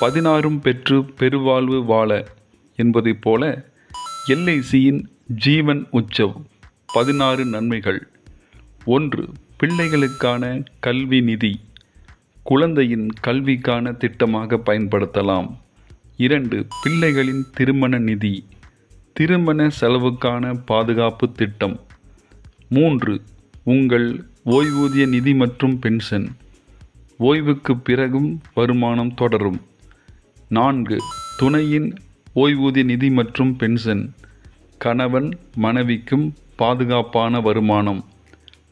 பதினாறும் பெற்று பெருவாழ்வு வாழ என்பதைப் போல எல்ஐசியின் ஜீவன் உற்சவ் பதினாறு நன்மைகள். ஒன்று பிள்ளைகளுக்கான கல்வி நிதி. குழந்தையின் கல்விக்கான திட்டமாக பயன்படுத்தலாம். இரண்டு பிள்ளைகளின் திருமண நிதி. திருமண செலவுக்கான பாதுகாப்பு திட்டம். மூன்று உங்கள் ஓய்வூதிய நிதி மற்றும் பென்ஷன். ஓய்வுக்கு பிறகும் வருமானம் தொடரும். நான்கு. துணையின் ஓய்வூதிய நிதி மற்றும் பென்ஷன். கணவன் மனைவிக்கும் பாதுகாப்பான வருமானம்.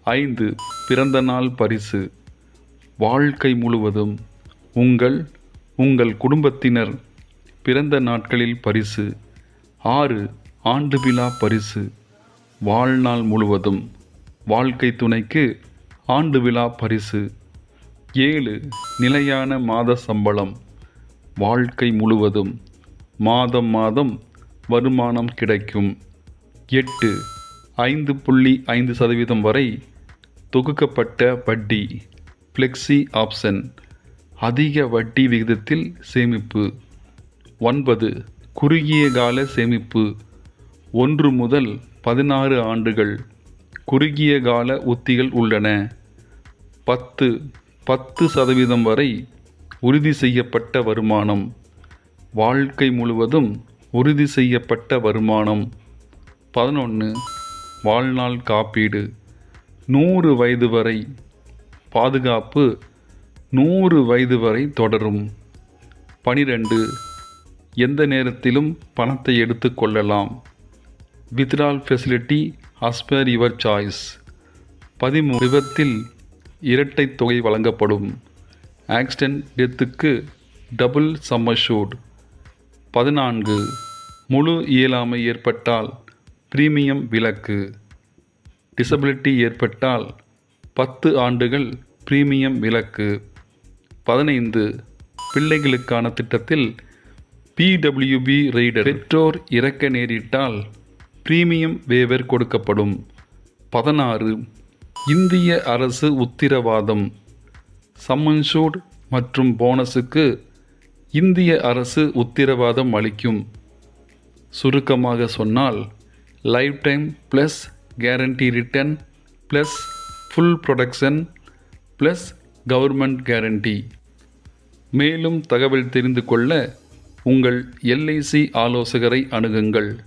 ஐந்து. பிறந்த நாள் பரிசு. வாழ்க்கை முழுவதும் உங்கள் உங்கள் குடும்பத்தினர் பிறந்த நாட்களில் பரிசு. ஆறு. ஆண்டு விழா பரிசு. வாழ்நாள் முழுவதும் வாழ்க்கை துணைக்கு ஆண்டு விழா பரிசு. ஏழு. நிலையான மாத சம்பளம். வாழ்க்கை முழுவதும் மாதம் மாதம் வருமானம் கிடைக்கும். எட்டு ஐந்து புள்ளி ஐந்து சதவீதம் வரை தொகுக்கப்பட்ட வட்டி ஃப்ளெக்ஸி ஆப்ஷன் அதிக வட்டி விகிதத்தில் சேமிப்பு. ஒன்பது குறுகிய கால சேமிப்பு ஒன்று முதல் பதினாறு ஆண்டுகள் குறுகிய கால உத்திகள் உள்ளன. பத்து பத்து சதவீதம் வரை உறுதி செய்யப்பட்ட வருமானம். வாழ்க்கை முழுவதும் உறுதி செய்யப்பட்ட வருமானம். பதினொன்று வாழ்நாள் காப்பீடு. நூறு வயது வரை பாதுகாப்பு நூறு வயது வரை தொடரும். பனிரெண்டு எந்த நேரத்திலும் பணத்தை எடுத்துக்கொள்ளலாம் withdraw facility as per your choice பதிமூ விபத்தில் இரட்டை தொகை வழங்கப்படும். ஆக்சிடென்ட் டெத்துக்கு டபுள் சம்மஷூட் பதினான்கு. முழு இயலாமை ஏற்பட்டால் பிரீமியம் விலக்கு. டிசபிலிட்டி ஏற்பட்டால் பத்து ஆண்டுகள் பிரீமியம் விலக்கு. பதினைந்து. பிள்ளைகளுக்கான திட்டத்தில் பிடபிள்யூபி ரெய்டர் பெற்றோர் இறக்க நேரிட்டால் பிரீமியம் வேவர் கொடுக்கப்படும். பதினாறு. இந்திய அரசு உத்திரவாதம். சம்மன்ஷூட் மற்றும் போனஸுக்கு இந்திய அரசு உத்திரவாதம் அளிக்கும். சுருக்கமாக சொன்னால் life time plus guarantee return plus full protection plus government guarantee மேலும் தகவல் தெரிந்து கொள்ள உங்கள் எல்ஐசி ஆலோசகரை அணுகுங்கள்.